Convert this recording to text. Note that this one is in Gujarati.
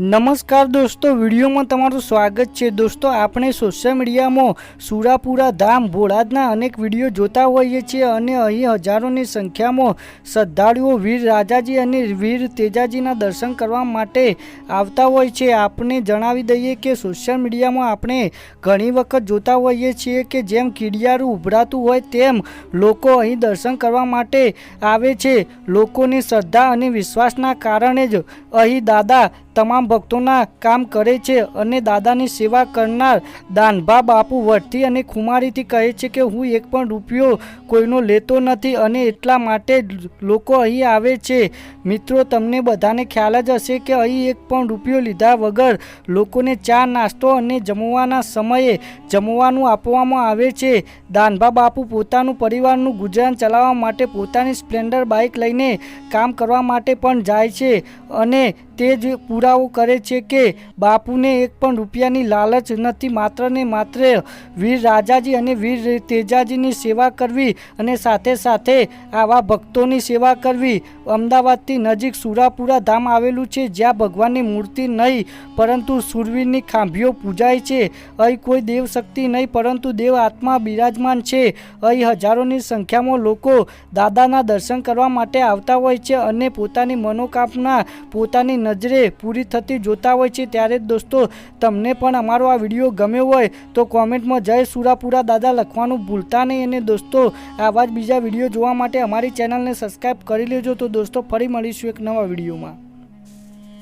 નમસ્કાર દોસ્તો, વિડીયોમાં તમારું સ્વાગત છે. દોસ્તો, આપણે સોશિયલ મીડિયામાં સુરાપુરા ધામ ભોળાદના અનેક વીડિયો જોતા હોઈએ છીએ અને અહીં હજારોની સંખ્યામાં શ્રદ્ધાળુઓ, વીર રાજાજી અને વીર તેજાજીના દર્શન કરવા માટે આવતા હોય છે. આપણે જણાવી દઈએ કે સોશિયલ મીડિયામાં આપણે ઘણી વખત જોતા હોઈએ છીએ કે જેમ કીડિયારું ઉભરાતું હોય તેમ લોકો અહીં દર્શન કરવા માટે આવે છે. લોકોની શ્રદ્ધા અને વિશ્વાસના કારણે જ અહીં દાદા તમામ ભક્તોના કામ કરે છે અને દાદાની સેવા કરનાર દાનભા બાપુ વટથી અને ખુમારીથી કહે છે કે હું એક પણ રૂપિયો કોઈનો લેતો નથી અને એટલા માટે લોકો અહીં આવે છે. મિત્રો, તમને બધાને ખ્યાલ જ હશે કે અહીં એક પણ રૂપિયો લીધા વગર લોકોને ચા, નાસ્તો અને જમવાના સમયે જમવાનું આપવામાં આવે છે. દાનભા બાપુ પોતાનું પરિવારનું ગુજરાન ચલાવવા માટે પોતાની સ્પ્લેન્ડર બાઇક લઈને કામ કરવા માટે પણ જાય છે અને તે જ પુરાવો કરે છે કે બાપુને એક પણ રૂપિયાની લાલચ નથી, માત્ર ને માત્ર વીર રાજાજી અને વીર તેજાજીની સેવા કરવી અને સાથે સાથે આવા ભક્તોની સેવા કરવી. અમદાવાદથી નજીક સુરાપુરા ધામ આવેલું છે, જ્યાં ભગવાનની મૂર્તિ નહીં, પરંતુ સુરવીરની ખાંભીઓ પૂજાય છે. અહીં કોઈ દેવ શક્તિ નહીં, પરંતુ દેવ આત્મા બિરાજમાન છે. અહીં હજારોની સંખ્યામાં લોકો દાદાના દર્શન કરવા માટે આવતા હોય છે અને પોતાની મનોકામના, પોતાની નજરે પૂરી થતી જોતા હોય છે ત્યારે દોસ્તો, તમને પણ અમારો આ વીડિયો ગમ્યો હોય તો કોમેન્ટમાં જય સુરાપુરા દાદા લખવાનું ભૂલતા નહીં. અને દોસ્તો, આવા જ બીજા વીડિયો જોવા માટે અમારી ચેનલને સબસ્ક્રાઈબ કરી લેજો. તો દોસ્તો, ફરી મળીશું એક નવા વિડીયોમાં.